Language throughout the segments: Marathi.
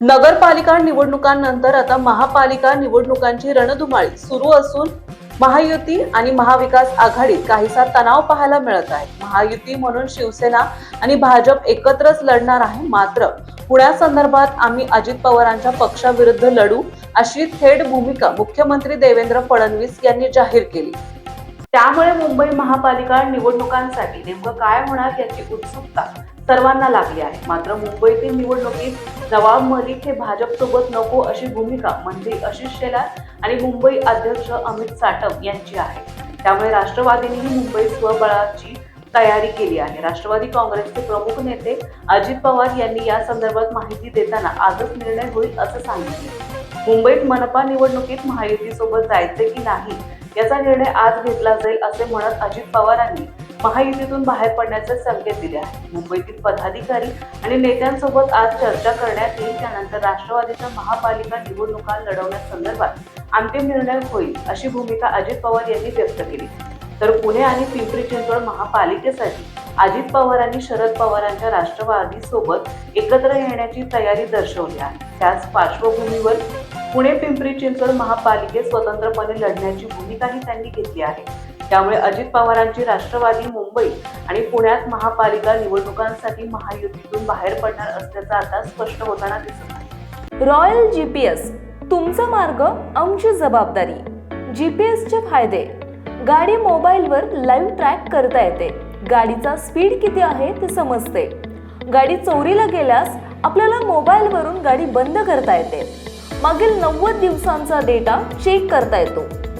नगरपालिका निवडणुकांनंतर आता महापालिका निवडणुकांची रणधुमाळी सुरू असून महायुती आणि महाविकास आघाडीत काहीसा तणाव पाहायला मिळत आहे. महायुती म्हणून शिवसेना आणि भाजप एकत्रच लढणार आहे मात्र पुण्यासंदर्भात आम्ही अजित पवारांच्या पक्षाविरुद्ध लढू अशी थेट भूमिका मुख्यमंत्री देवेंद्र फडणवीस यांनी जाहीर केली. त्यामुळे मुंबई महापालिका निवडणुकांसाठी नेमकं काय होणार याची उत्सुकता सर्वांना लागली आहे. मात्र मुंबईतील निवडणुकीत नवाब मलिक हे भाजपसोबत नको अशी भूमिका मंत्री आशिष शेलार आणि मुंबई अध्यक्ष अमित साटम यांची आहे. त्यामुळे राष्ट्रवादीनेही मुंबई स्वबळाची तयारी केली आहे. राष्ट्रवादी काँग्रेसचे प्रमुख नेते अजित पवार यांनी या संदर्भात माहिती देताना आजच निर्णय होईल असं सांगितले. मुंबईत मनपा निवडणुकीत महायुतीसोबत जायचे की नाही याचा निर्णय आज घेतला जाईल असे म्हणत अजित पवारांनी महायुतीतून बाहेर पडण्याचे संकेत दिले आहेत. मुंबईतील पदाधिकारी आणि नेत्यांसोबत आज चर्चा करण्यात येईल. त्यानंतर राष्ट्रवादीच्या महापालिका निवडणुका लढवण्यासंदर्भात अंतिम निर्णय होईल अशी भूमिका अजित पवार यांनी व्यक्त केली. तर पुणे आणि पिंपरी चिंचवड महापालिकेसाठी अजित पवारांनी शरद पवारांच्या राष्ट्रवादी सोबत एकत्र येण्याची तयारी दर्शवली आहे. त्याच पार्श्वभूमीवर पुणे पिंपरी चिंचवड महापालिकेत स्वतंत्रपणे लढण्याची भूमिकाही त्यांनी घेतली आहे. त्यामुळे अजित पवारांची राष्ट्रवादी मुंबई आणि पुण्यात महापालिका निवडणुकांसाठी महायुतीतून बाहेर पडणार असल्याचं आता स्पष्ट होताना दिसत आहे. रॉयल जी पी एस तुमचा मार्ग आमची जबाबदारी. जी पी एसचे फायदे. गाडी मोबाईलवर लाईव्ह ट्रॅक करता येते. गाडीचा स्पीड किती आहे ते समजते. गाडी चोरीला गेल्यास आपल्याला मोबाईलवरून गाडी बंद करता येते. मागील नव्वद दिवसांचा डेटा चेक करता येतो.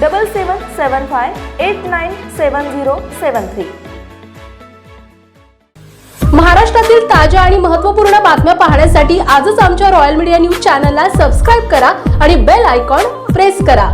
Double seven seven five eight nine seven zero seven three महाराष्ट्रातील ताज्या आणि महत्त्वपूर्ण बातम्या पाहण्यासाठी आजच आमच्या रॉयल मीडिया न्यूज चॅनलला सबस्क्राईब करा आणि बेल आयकॉन प्रेस करा.